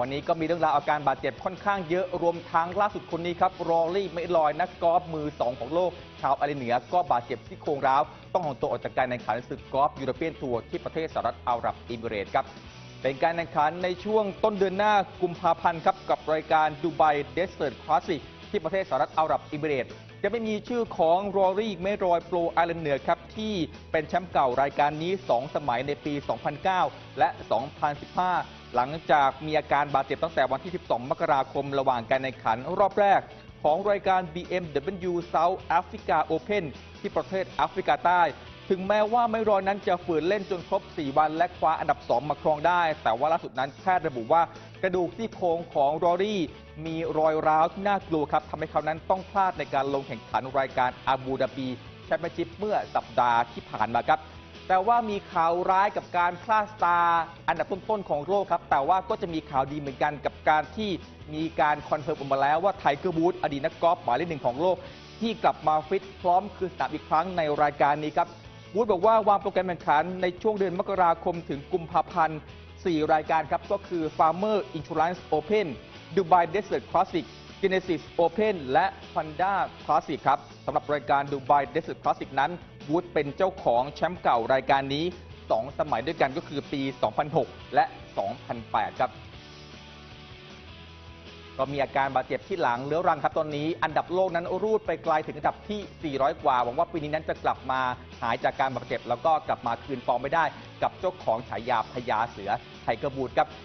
วันนี้ก็มีเรื่องราวอาการบาดเจ็บค่อนข้างเยอะรวมทั้งล่าสุดคนนี้ครับรอรี่ไม่ลอยนักกอล์ฟมือ 2 ของโลก ชาวอาร์เจนตินาก็บาดเจ็บที่โครงร้าว ต้องห่างตัวออกจากการแข่งขันศึกกอล์ฟยูโรเปียนทัวร์ที่ประเทศสหรัฐอาหรับเอมิเรตครับเป็นการแข่งขันในช่วงต้นเดือนหน้ากุมภาพันธ์ครับกับรายการดูไบเดสเ e ร์คลาสสิกที่ประเทศสหรัฐอาหรับเอมิเรต จะไม่มีชื่อของรอรี่เมรอยโปรไอแลนด์เหนือครับ ที่เป็นแชมป์เก่ารายการนี้ 2 สมัยในปี 2009 และ 2015 หลังจากมีอาการบาดเจ็บตั้งแต่วันที่ 12 มกราคมระหว่างการแข่งขันรอบแรก ของรายการ BMW South Africa Open ที่ประเทศแอฟริกาใต้ ถึงแม้ว่าไม่รอยนั้นจะฝืนเล่นจนครบ 4 วันและคว้าอันดับ 2 มาครองได้ แต่ว่าล่าสุดนั้นแพทย์ระบุว่ากระดูกซี่โครงของรอรี่ มีรอยร้าวที่น่ากลัวครับทำให้เขานั้นต้องพลาดในการลงแข่งขันรายการอาบูดาบีแชมเปี้ยนชิพเมื่อสัปดาห์ที่ผ่านมาครับแต่ว่ามีข่าวร้ายกับการพลาดสตาร์อันดับต้นๆของโลกครับ แต่ว่าก็จะมีข่าวดีเหมือนกันกับการที่มีการคอนเฟิร์มออกมาแล้วว่าไทเกอร์บูธอดีตนักกอล์ฟหมายเลขหนึ่งของโลก ที่กลับมาฟิตพร้อมคืนสนามอีกครั้งในรายการนี้ครับ บูธบอกว่าวางโปรแกรมแข่งขันในช่วงเดือนมกราคมถึงกุมภาพันธ์ 4 รายการครับ ก็คือ Farmer Insurance Open Dubai Desert Classic Genesis Open และ Honda Classic ครับสำหรับรายการ Dubai Desert Classic นั้นวูดเป็นเจ้าของแชมป์เก่ารายการนี้ 2 สมัยด้วยกันก็คือปี 2006 และ 2008 ครับ ก็มีอาการบาดเจ็บที่หลังเรื้อรังครับตอนนี้อันดับโลกนั้นรูดไปไกลถึงอันดับที่ 400 กว่า หวังว่าปีนี้นั้นจะกลับมาหายจากการบาดเจ็บ แล้วก็กลับมาคืนฟอร์มไม่ได้ กับเจ้าของฉายาพญาเสือไทเกอร์บูดครับ